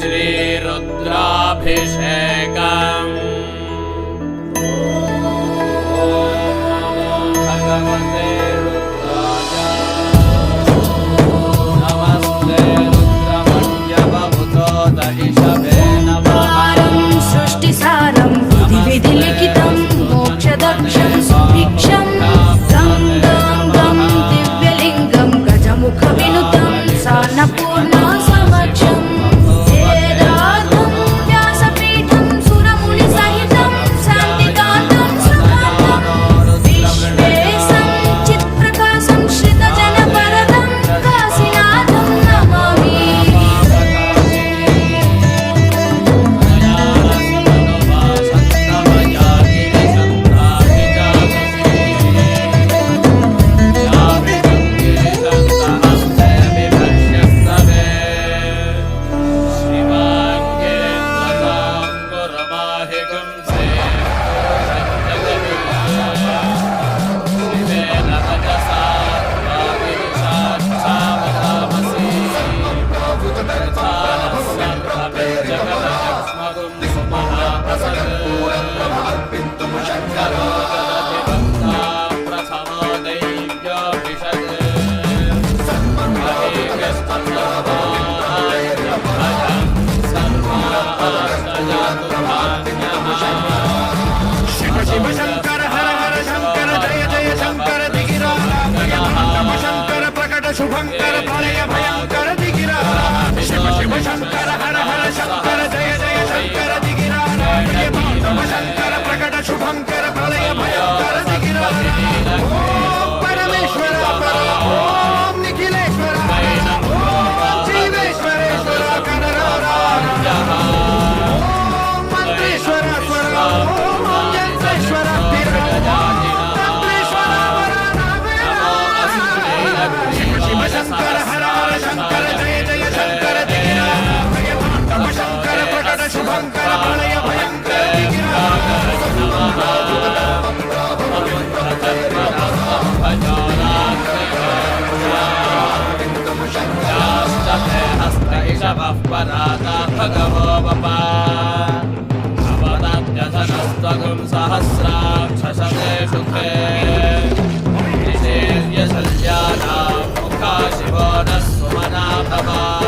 श्रीरुद्राभिषेक शुभंकर प्रलय भयंकर दिगिरा शिव शिव शंकर, हर हर शंकर, जय जय शंकर दिगिरा शंकर, प्रकट शुभंकर। शवः पराता भगवोपप अवदत्यधनस्त्वगुं सहस्राक्षशतेषु ते निषेर्यशल्यानां मुखा शिवो नः सुमना भवा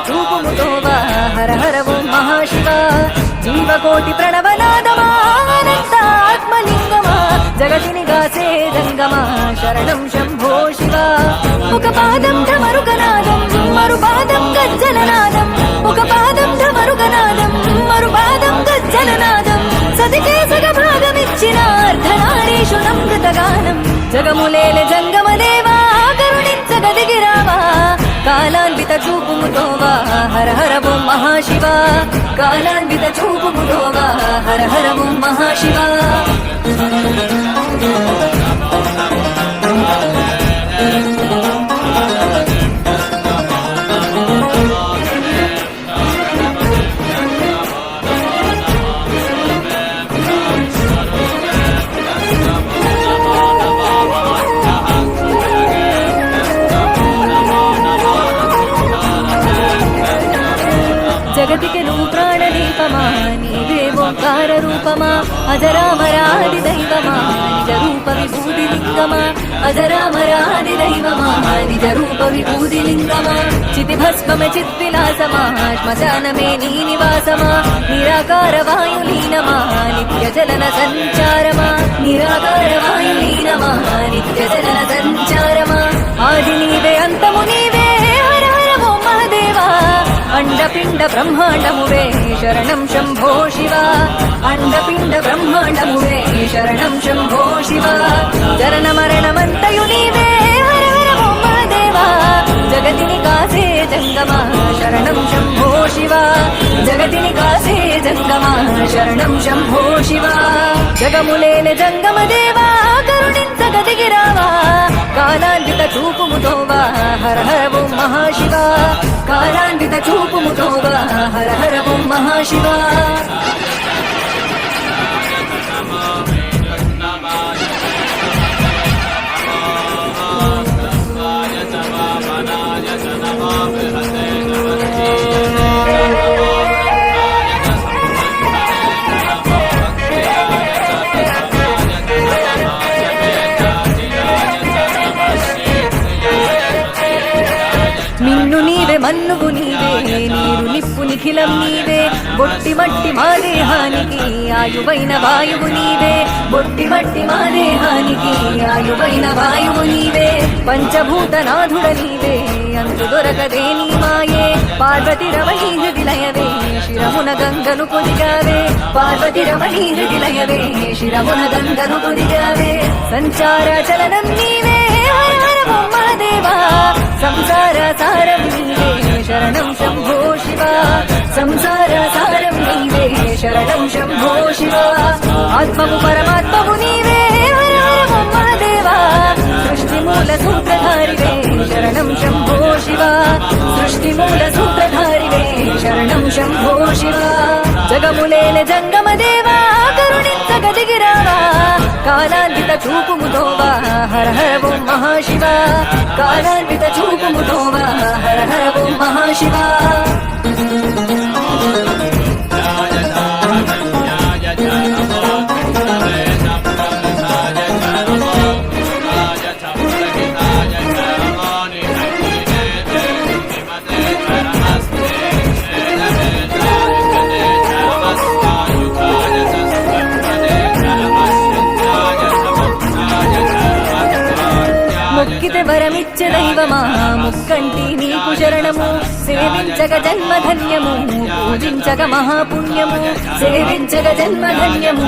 కాలాన్విత చూపుముతోవా హర హర ఓం మహాశివ. జీవకోటి ప్రణవనాదమా ఆత్మలింగమా జగతిని గాసే రంగమా శరణం శంభో శివ. ఒక పాదం ధమరుగనాదం మరు పాదం గజ్జలనాదం ఒక పాదం ధమరుగనాదం మరు పాదం గజ్జలనాదం సదికే సగ భాగమిచ్చిన అర్ధనారీషు నమృతగానం జగములేల జంగమదేవ కాలాన్విత చూపుముతోవా హర హర ఓం మహాశివ. కాలాన్విత చూపుముతోవా హర హర ఓం మహాశివ. రూపమా? అజరామరాది దైవమా? నిజ రూప విభూతి లింగమా అజరామరాది దైవమా? నిజ రూప విభూతి లింగమా చితి భస్మమ చిద్విలాసమా? శ్మశానమే నీ నివాసమా నిరాకార వాయులీనమా నిత్య జలన సంచారమా? నిరాకార వాయులీనమా నిత్య జలన సంచారమా? ఆది నీవే నీవే అండపిండ బ్రహ్మాండమువే శరణం శంభో శివ అండపిండ బ్రహ్మాండమువే శరణం శంభో శివ చరణ మరణమంతయు నీవే హర హర ఓ జగతిని కాసే జంగమా శరణం శంభో శివ జగతిని కాసే జంగమా శరణం శంభో శివ జగములేల జంగమ దేవా కరుణి కరుణించగదిగిరావా కాలాన్విత చూపుముతోవా? హర హర ఓం మహాశివ. కాలాన్విత చూపుముతోవా? హర హర ఓం మహాశివ. అఖిలం నీవే బొట్టి మట్టి మా దేహానికి ఆయువైన వాయువు నీవే. బొట్టి మట్టి మా దేహానికి ఆయువైన వాయువు నీవే. పంచభూతనాథుడ నీవే అందు దొరకదే నీ మాయే. పార్వతి రమణీ హృదిలయవే శిరమున గంగను పొదిగావే. పార్వతి రమణీ హృదిలయవే శిరమున గంగను పొదిగావే. సంచార చలనం నీవే హర హర మహాదేవా ఆత్మము పరమాత్మము నీవే దేవా. సృష్టి మూల సూత్రధారివే శరణం శంభో శివ. సృష్టి మూల సూత్రధారివే శరణం శంభో శివ. జగములేల జంగమ దేవా కరుణించగదిగిరావా కాలాన్విత చూపుముతోవా హర హర ఓం మహాశివ. కాలాన్విత చూపుముతోవా హర హర ఓం మహాశివ. వరమిచ్చ దైవమా? ముక్కంటి నీకు శరణము. సేవించగ జన్మధన్యము. పూజించగ మహాపుణ్యము. సేవించగ జన్మధన్యము.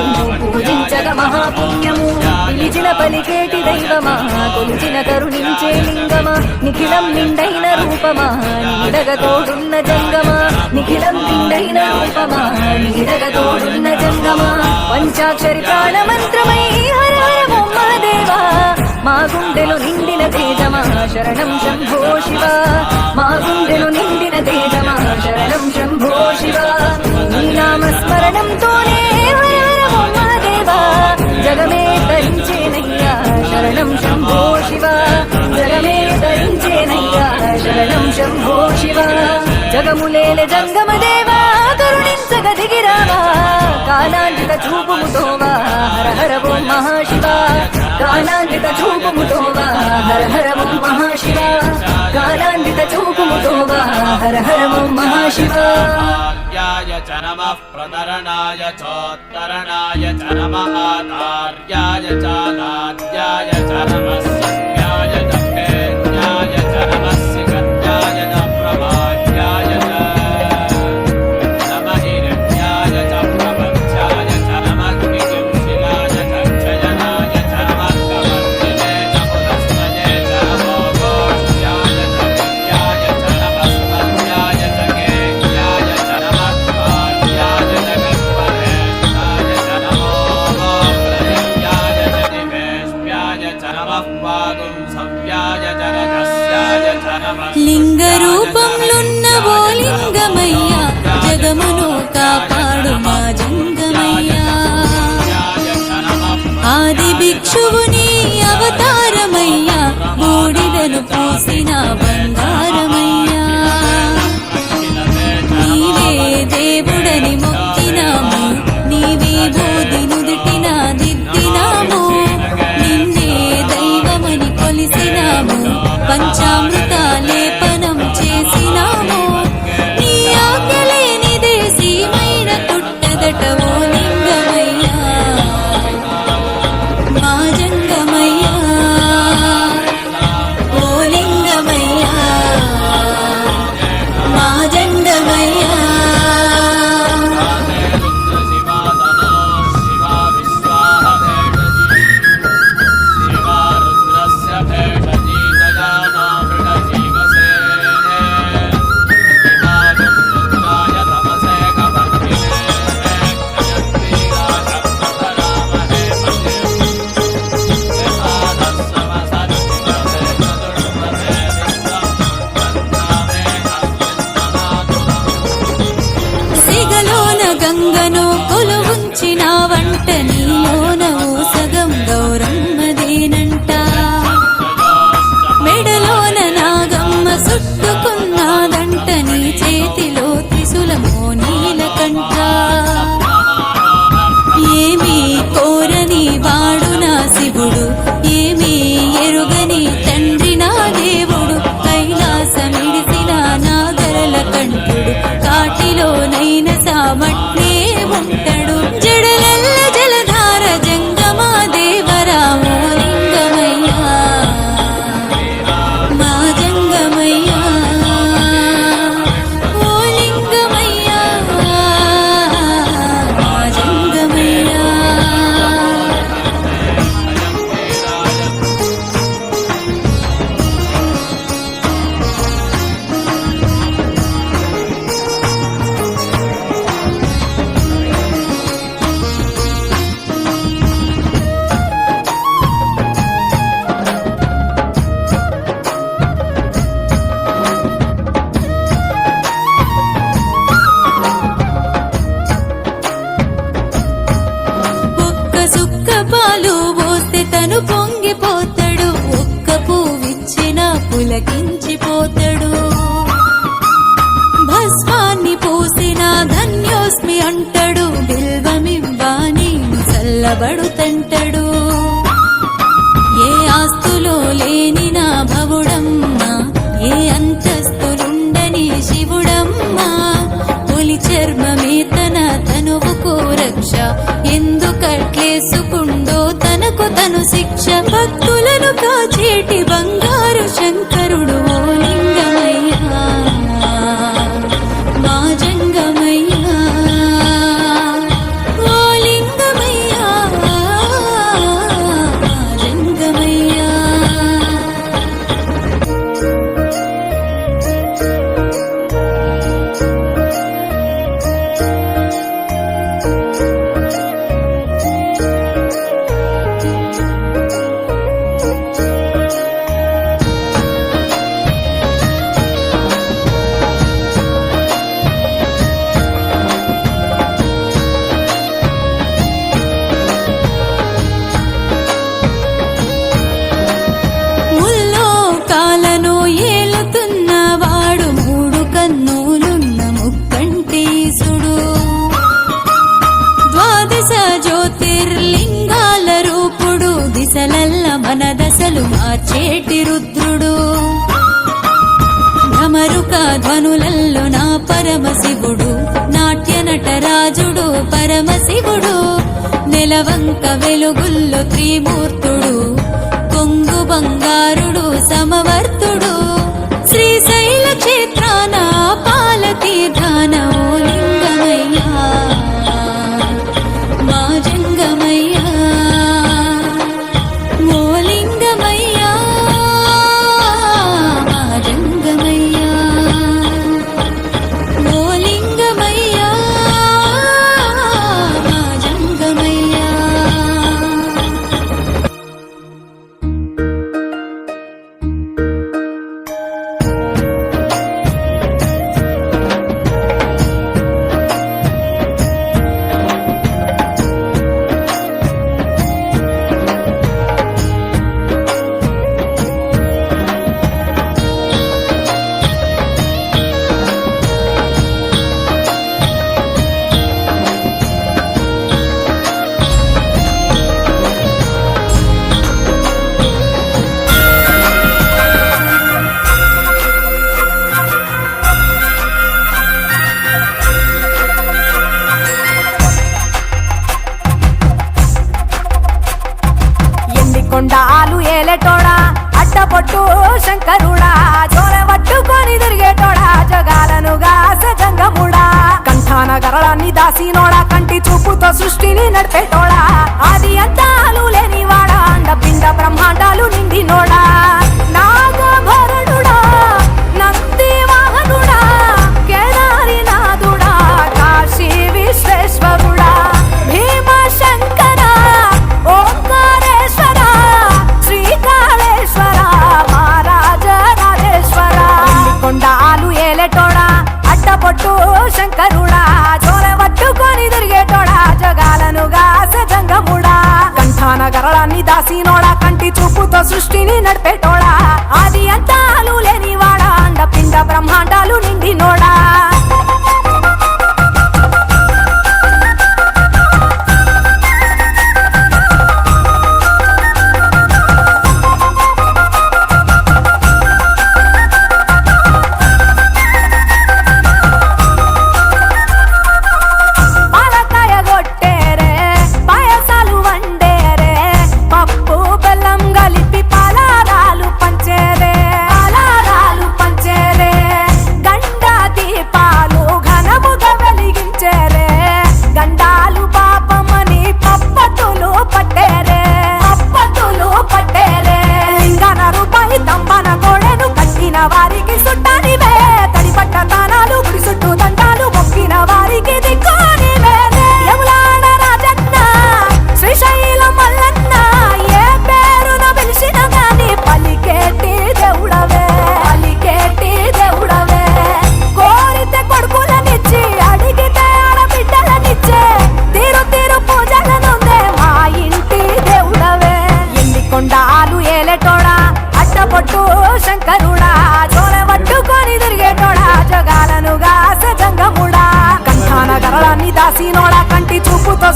పూజించగ మహాపుణ్యము. పిలిచిన పలికేటి దైవమా? కొలిచిన కరుణించే లింగమా? నిఖిలం నిండైన రూపమా? నీడగ తోడున్న జంగమా? నిఖిలం నిండైన రూపమా? నీడగ తోడున్న జంగమా? పంచాక్షరి ప్రాణమంత్రమై హర హర మహాదేవా మా గుండెలు నిండిన తేజమా శరణం శంభో శివ. మా గుండెలు నిండిన తేజమా శరణం శంభో శివ. నీ నామస్మరణంతోనే హర హర జగమే తరించేనయ్యా శరణం శంభో శివ. జగమే తరించేనయ్యా శరణం శంభో శివ. జగములేల జంగమ దేవా కరుణించగ దిగిరావా. కాలాంజిత చూపుముతోవా హర హర ఓ మహాశివా. కాలాంజిత చూపుముతోవా హర హర ఓం మహాశివ కాలాంజిత చూపుముతోవా హర హర ఓం మహాశివ ప్రతరణాయ చోత్తరణాయ చ నమః ఆతార్యాయ చ నాద్యాయ కొలిసినాము గంగను కొలువుంచిన వంట నీలోన చల్లబడుతంటాడు ఏ ఆస్తులో లేని నా భవుడమ్మా ఏ అంతస్తులుండని శివుడమ్మా. పులి చర్మమే తన తనువుకు రక్ష ఎందుకట్లేసుకుండో తనకు తను శిక్ష. భక్తులను కాచేటి బంగారు శంకరుడు దిక్కులు మార్చేటి రుద్రుడు. భ్రమరుక ధ్వనులల్లో నా పరమశివుడు నాట్య నటరాజుడు పరమశివుడు నెలవంక వెలుగుల్లో త్రిమూర్తుడు కొంగు బంగారుడు సమవర్తుడు.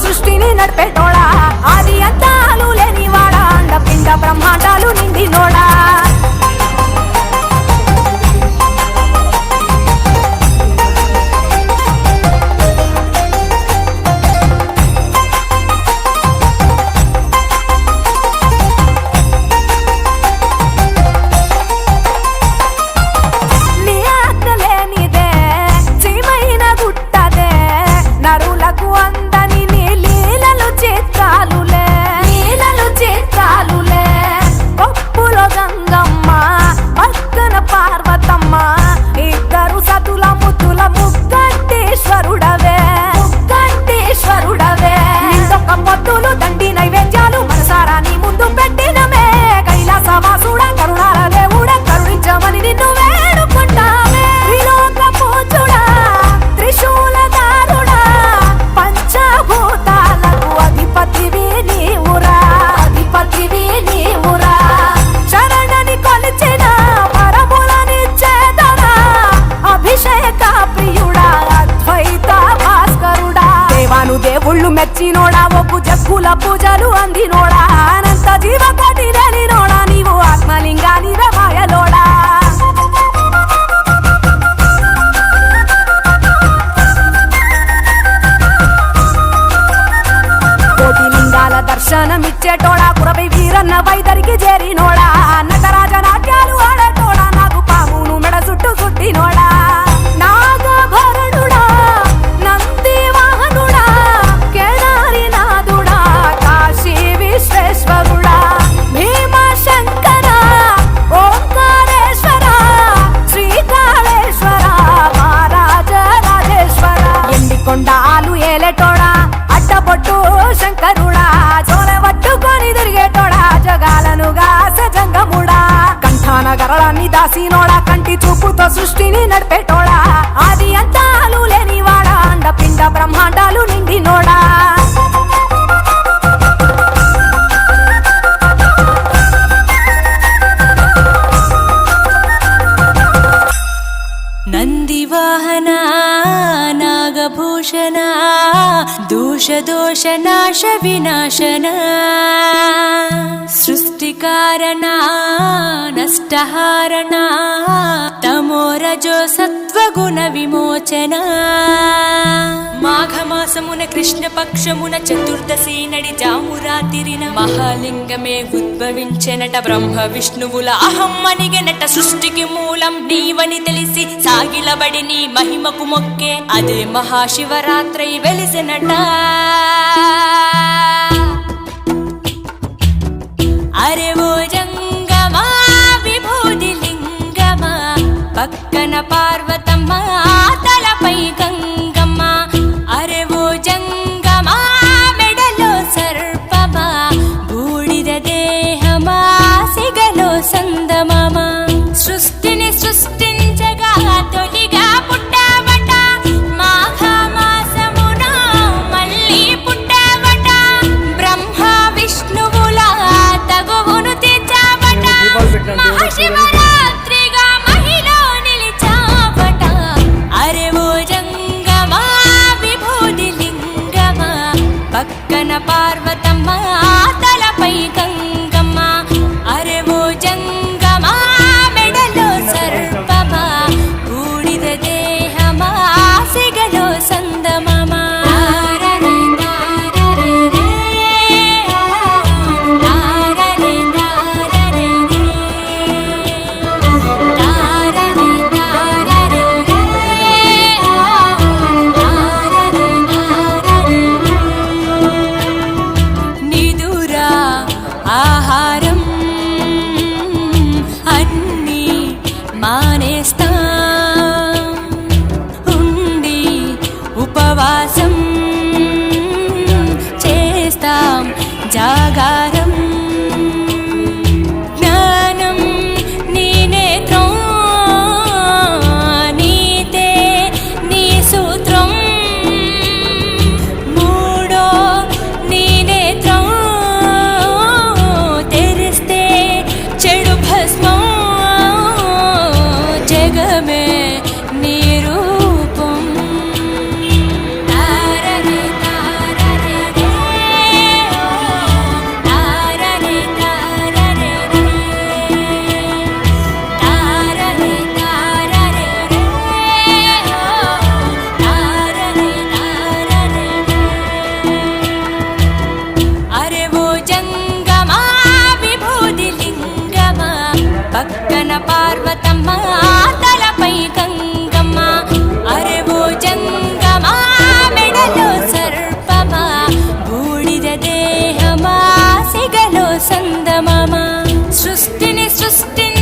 सृष्टि ने नड़पे దర్శనమిచ్చేటోడా కురవై వీరన్న వైదరికి చేరినోడా? నటరాజ నాట్యాలు ఆడేటోడా? నాకు పామును మెడ చుట్టూ చుట్టినోడా? సరళాన్ని గరళాన్ని దాసినోడా కంటి చూపుతో సృష్టిని నడిపేటోడా? ఆది అంతాలు లేనివాడా అండ పిండ బ్రహ్మాండాలు నిండినోడా? నందివాహన నాగభూషణ దోషదోష నాశ వినాశనా? సృష్టికారణ నష్టహారణ తమోరజో సత్వగుణ విమోచన. మాఘమాసమున కృష్ణపక్షమున చతుర్దశి నడి జామురాతిరిన మహాలింగమే ఉద్భవించెనట బ్రహ్మ విష్ణువుల అహం సృష్టికి మూలం నీవని తెలిసి సాగిలబడి నీ మహిమకు మొక్కే అదే మహాశివరాత్రి వెలిసినట. అరే ఓ జంగమా విభూది లింగమా పక్కన పార్వతమ్మ తలపై గంగ சொந்தம் సందమామ సృష్టిని సృష్టిని